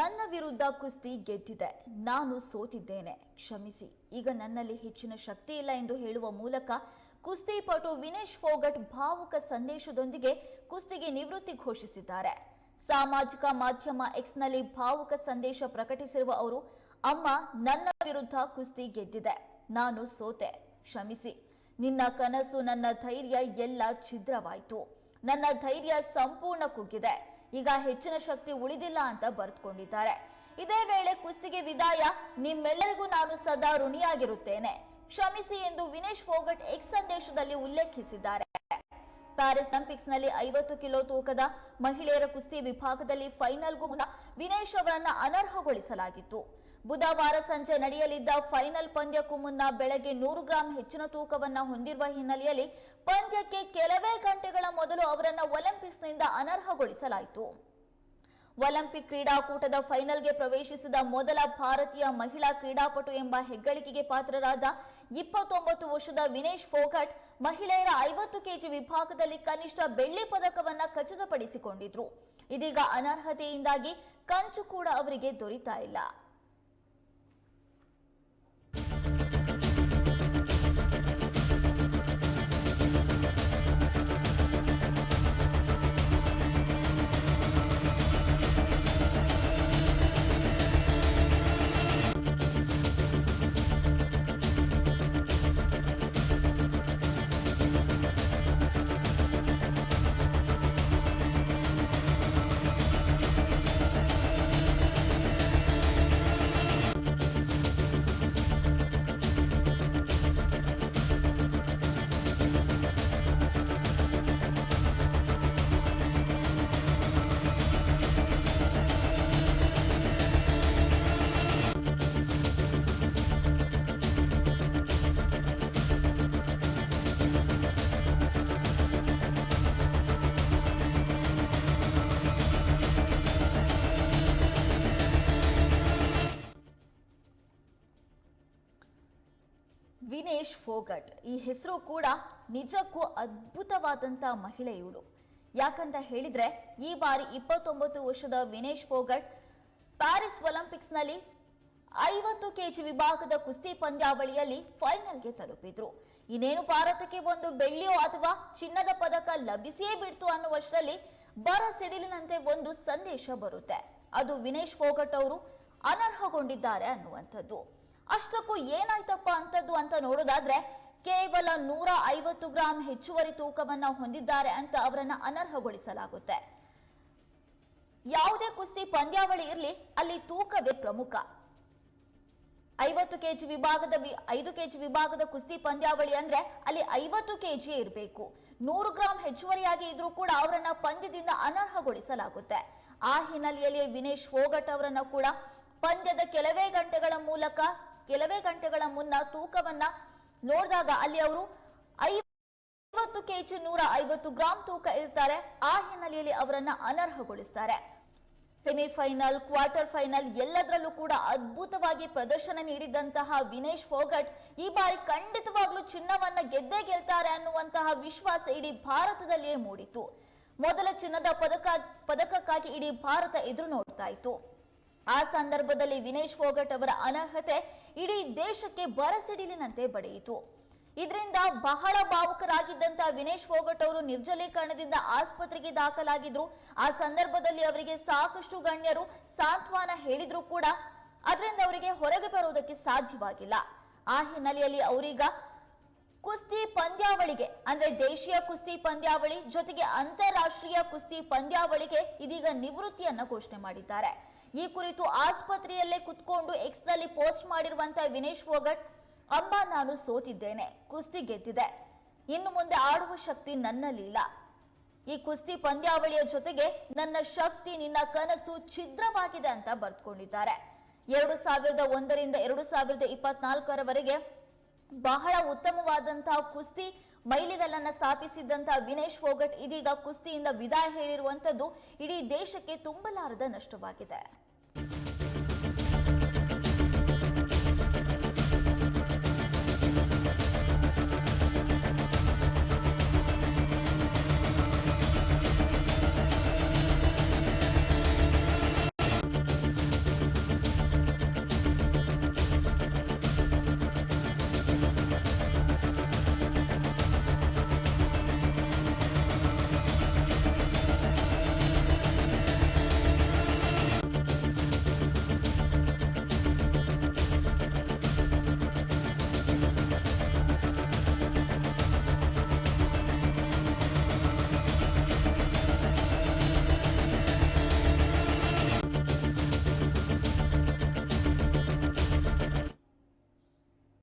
ನನ್ನ ವಿರುದ್ಧ ಕುಸ್ತಿ ಗೆದ್ದಿದೆ. ನಾನು ಸೋತಿದ್ದೇನೆ. ಕ್ಷಮಿಸಿ. ಈಗ ನನ್ನಲ್ಲಿ ಹೆಚ್ಚಿನ ಶಕ್ತಿ ಇಲ್ಲ ಎಂದು ಹೇಳುವ ಮೂಲಕ ಕುಸ್ತಿಪಟು ವಿನೇಶ್ ಫೋಗಟ್ ಭಾವುಕ ಸಂದೇಶದೊಂದಿಗೆ ಕುಸ್ತಿಗೆ ನಿವೃತ್ತಿ ಘೋಷಿಸಿದ್ದಾರೆ. ಸಾಮಾಜಿಕ ಮಾಧ್ಯಮ ಎಕ್ಸ್ನಲ್ಲಿ ಭಾವುಕ ಸಂದೇಶ ಪ್ರಕಟಿಸಿರುವ ಅವರು, ಅಮ್ಮ, ನನ್ನ ವಿರುದ್ಧ ಕುಸ್ತಿ ಗೆದ್ದಿದೆ. ನಾನು ಸೋತೆ. ಕ್ಷಮಿಸಿ. ನಿನ್ನ ಕನಸು ನನ್ನ ಧೈರ್ಯ ಎಲ್ಲ ಛಿದ್ರವಾಯಿತು. ನನ್ನ ಧೈರ್ಯ ಸಂಪೂರ್ಣ ಕುಗ್ಗಿದೆ. ಈಗ ಹೆಚ್ಚಿನ ಶಕ್ತಿ ಉಳಿದಿಲ್ಲ ಅಂತ ಬರೆದುಕೊಂಡಿದ್ದಾರೆ. ಇದೇ ವೇಳೆ ಕುಸ್ತಿಗೆ ವಿದಾಯ, ನಿಮ್ಮೆಲ್ಲರಿಗೂ ನಾನು ಸದಾ ಋಣಿಯಾಗಿರುತ್ತೇನೆ. ಕ್ಷಮಿಸಿ ಎಂದು ವಿನೇಶ್ ಫೋಗಟ್ ಎಕ್ಸ್ ಸಂದೇಶದಲ್ಲಿ ಉಲ್ಲೇಖಿಸಿದ್ದಾರೆ. ಪ್ಯಾರಿಸ್ ಒಲಿಂಪಿಕ್ಸ್ನಲ್ಲಿ ಐವತ್ತು ಕಿಲೋ ತೂಕದ ಮಹಿಳೆಯರ ಕುಸ್ತಿ ವಿಭಾಗದಲ್ಲಿ ಫೈನಲ್ಗೂ ಮುನ್ನ ವಿನೇಶ್ ಅವರನ್ನ ಅನರ್ಹಗೊಳಿಸಲಾಗಿತ್ತು. ಬುಧವಾರ ಸಂಜೆ ನಡೆಯಲಿದ್ದ ಫೈನಲ್ ಪಂದ್ಯಕ್ಕೂ ಮುನ್ನ ಬೆಳಗ್ಗೆ ನೂರು ಗ್ರಾಂ ಹೆಚ್ಚಿನ ತೂಕವನ್ನ ಹೊಂದಿರುವ ಹಿನ್ನೆಲೆಯಲ್ಲಿ ಪಂದ್ಯಕ್ಕೆ ಕೆಲವೇ ಗಂಟೆಗಳ ಮೊದಲು ಅವರನ್ನು ಒಲಿಂಪಿಕ್ಸ್ನಿಂದ ಅನರ್ಹಗೊಳಿಸಲಾಯಿತು. ಒಲಿಂಪಿಕ್ ಕ್ರೀಡಾಕೂಟದ ಫೈನಲ್ಗೆ ಪ್ರವೇಶಿಸಿದ ಮೊದಲ ಭಾರತೀಯ ಮಹಿಳಾ ಕ್ರೀಡಾಪಟು ಎಂಬ ಹೆಗ್ಗಳಿಕೆಗೆ ಪಾತ್ರರಾದ ಇಪ್ಪತ್ತೊಂಬತ್ತು ವರ್ಷದ ವಿನೇಶ್ ಫೋಗಟ್ ಮಹಿಳೆಯರ ಐವತ್ತು ಕೆಜಿ ವಿಭಾಗದಲ್ಲಿ ಕನಿಷ್ಠ ಬೆಳ್ಳಿ ಪದಕವನ್ನ ಖಚಿತಪಡಿಸಿಕೊಂಡಿದ್ರು. ಇದೀಗ ಅನರ್ಹತೆಯಿಂದಾಗಿ ಕಂಚು ಕೂಡ ಅವರಿಗೆ ದೊರೀತಾ ಇಲ್ಲ. ವಿನೇಶ್ ಫೋಗಟ್. ಈ ಹೆಸರು ಕೂಡ ನಿಜಕ್ಕೂ ಅದ್ಭುತವಾದಂಥ ಮಹಿಳೆ ಇವಳು. ಯಾಕಂತ ಹೇಳಿದ್ರೆ, ಈ ಬಾರಿ ಇಪ್ಪತ್ತೊಂಬತ್ತು ವರ್ಷದ ವಿನೇಶ್ ಫೋಗಟ್ ಪ್ಯಾರಿಸ್ ಒಲಿಂಪಿಕ್ಸ್ನಲ್ಲಿ ಐವತ್ತು ಕೆಜಿ ವಿಭಾಗದ ಕುಸ್ತಿ ಪಂದ್ಯಾವಳಿಯಲ್ಲಿ ಫೈನಲ್ಗೆ ತಲುಪಿದ್ರು. ಇನ್ನೇನು ಭಾರತಕ್ಕೆ ಒಂದು ಬೆಳ್ಳಿಯೋ ಅಥವಾ ಚಿನ್ನದ ಪದಕ ಲಭಿಸಿಯೇ ಬಿಡ್ತು ಅನ್ನುವಷ್ಟರಲ್ಲಿ ಬರ ಸಿಡಿಲಿನಂತೆ ಒಂದು ಸಂದೇಶ ಬರುತ್ತೆ. ಅದು ವಿನೇಶ್ ಫೋಗಟ್ ಅವರು ಅನರ್ಹಗೊಂಡಿದ್ದಾರೆ ಅನ್ನುವಂಥದ್ದು. ಅಷ್ಟಕ್ಕೂ ಏನಾಯ್ತಪ್ಪ ಅಂತದ್ದು ಅಂತ ನೋಡೋದಾದ್ರೆ ಕೇವಲ ನೂರ ಐವತ್ತು ಗ್ರಾಂ ಹೆಚ್ಚುವರಿ ತೂಕವನ್ನ ಹೊಂದಿದ್ದಾರೆ ಅಂತ ಅವರನ್ನ ಅನರ್ಹಗೊಳಿಸಲಾಗುತ್ತೆ. ಯಾವುದೇ ಕುಸ್ತಿ ಪಂದ್ಯಾವಳಿ ಇರಲಿ, ಅಲ್ಲಿ ತೂಕವೇ ಪ್ರಮುಖ. ಐವತ್ತು ಕೆಜಿ ವಿಭಾಗದ ಐದು ಕೆಜಿ ವಿಭಾಗದ ಕುಸ್ತಿ ಪಂದ್ಯಾವಳಿ ಅಂದ್ರೆ ಅಲ್ಲಿ ಐವತ್ತು ಕೆಜಿ ಇರಬೇಕು. ನೂರು ಗ್ರಾಂ ಹೆಚ್ಚುವರಿಯಾಗಿ ಇದ್ರೂ ಕೂಡ ಅವರನ್ನ ಪಂದ್ಯದಿಂದ ಅನರ್ಹಗೊಳಿಸಲಾಗುತ್ತೆ. ಆ ಹಿನ್ನೆಲೆಯಲ್ಲಿ ವಿನೇಶ್ ಫೋಗಟ್ ಅವರನ್ನ ಕೂಡ ಪಂದ್ಯದ ಕೆಲವೇ ಗಂಟೆಗಳ ಮೂಲಕ ಕೆಲವೇ ಗಂಟೆಗಳ ಮುನ್ನ ತೂಕವನ್ನ ನೋಡಿದಾಗ ಅಲ್ಲಿ ಅವರು ಐವತ್ತು ಕೆಜಿ ನೂರ ಐವತ್ತು ಗ್ರಾಂ ತೂಕ ಇರ್ತಾರೆ. ಆ ಹಿನ್ನೆಲೆಯಲ್ಲಿ ಅವರನ್ನ ಅನರ್ಹಗೊಳಿಸ್ತಾರೆ. ಸೆಮಿಫೈನಲ್, ಕ್ವಾರ್ಟರ್ ಫೈನಲ್ ಎಲ್ಲದರಲ್ಲೂ ಕೂಡ ಅದ್ಭುತವಾಗಿ ಪ್ರದರ್ಶನ ನೀಡಿದಂತಹ ವಿನೇಶ್ ಫೋಗಟ್ ಈ ಬಾರಿ ಖಂಡಿತವಾಗ್ಲೂ ಚಿನ್ನವನ್ನ ಗೆದ್ದೇ ಗೆಲ್ತಾರೆ ಅನ್ನುವಂತಹ ವಿಶ್ವಾಸ ಇಡೀ ಭಾರತದಲ್ಲಿಯೇ ಮೂಡಿತು ಮೊದಲ ಚಿನ್ನದ ಪದಕ, ಪದಕಕ್ಕಾಗಿ ಇಡೀ ಭಾರತ ಎದುರು ನೋಡ್ತಾ ಇತ್ತು. ಆ ಸಂದರ್ಭದಲ್ಲಿ ವಿನೇಶ್ ಫೋಗಟ್ ಅವರ ಅನರ್ಹತೆ ಇಡೀ ದೇಶಕ್ಕೆ ಬರಸಿಡಿಲಿನಂತೆ ಬಡಿಯಿತು. ಇದರಿಂದ ಬಹಳ ಭಾವುಕರಾಗಿದ್ದಂತ ವಿನೇಶ್ ಫೋಗಟ್ ಅವರು ನಿರ್ಜಲೀಕರಣದಿಂದ ಆಸ್ಪತ್ರೆಗೆ ದಾಖಲಾಗಿದ್ರು. ಆ ಸಂದರ್ಭದಲ್ಲಿ ಅವರಿಗೆ ಸಾಕಷ್ಟು ಗಣ್ಯರು ಸಾಂತ್ವನ ಹೇಳಿದ್ರು ಕೂಡ. ಅದರಿಂದ ಅವರಿಗೆ ಹೊರಗೆ ಬರುವುದಕ್ಕೆ ಸಾಧ್ಯವಾಗಿಲ್ಲ. ಆ ಹಿನ್ನೆಲೆಯಲ್ಲಿ ಅವರೀಗ ಕುಸ್ತಿ ಪಂದ್ಯಾವಳಿಗೆ, ಅಂದ್ರೆ ದೇಶೀಯ ಕುಸ್ತಿ ಪಂದ್ಯಾವಳಿ ಜೊತೆಗೆ ಅಂತಾರಾಷ್ಟ್ರೀಯ ಕುಸ್ತಿ ಪಂದ್ಯಾವಳಿಗೆ ಇದೀಗ ನಿವೃತ್ತಿಯನ್ನ ಘೋಷಣೆ ಮಾಡಿದ್ದಾರೆ. ಈ ಕುರಿತು ಆಸ್ಪತ್ರೆಯಲ್ಲೇ ಕುತ್ಕೊಂಡು ಎಕ್ಸ್ನಲ್ಲಿ ಪೋಸ್ಟ್ ಮಾಡಿರುವಂತ ವಿನೇಶ್ ಫೋಗಟ್ ಅಮ್ಮ ನಾನು ಸೋತಿದ್ದೇನೆ, ಕುಸ್ತಿ ಗೆದ್ದಿದೆ. ಇನ್ನು ಮುಂದೆ ಆಡುವ ಶಕ್ತಿ ನನ್ನಲ್ಲಿ ಇಲ್ಲ. ಈ ಕುಸ್ತಿ ಪಂದ್ಯಾವಳಿಯ ಜೊತೆಗೆ ನನ್ನ ಶಕ್ತಿ, ನಿನ್ನ ಕನಸು ಛಿದ್ರವಾಗಿದೆ ಅಂತ ಬರ್ತ್ಕೊಂಡಿದ್ದಾರೆ ಎರಡು ಸಾವಿರದ ಒಂದರಿಂದ ಎರಡು ಸಾವಿರದ ಇಪ್ಪತ್ನಾಲ್ಕರವರೆಗೆ ಬಹಳ ಉತ್ತಮವಾದಂತಹ ಕುಸ್ತಿ ಮೈಲಿಗಲ್ಲನ್ನ ಸ್ಥಾಪಿಸಿದ್ದಂತಹ ವಿನೇಶ್ ಫೋಗಟ್ ಇದೀಗ ಕುಸ್ತಿಯಿಂದ ವಿದಾಯ ಹೇಳಿರುವಂತದ್ದು ಇಡೀ ದೇಶಕ್ಕೆ ತುಂಬಲಾರದ ನಷ್ಟವಾಗಿದೆ.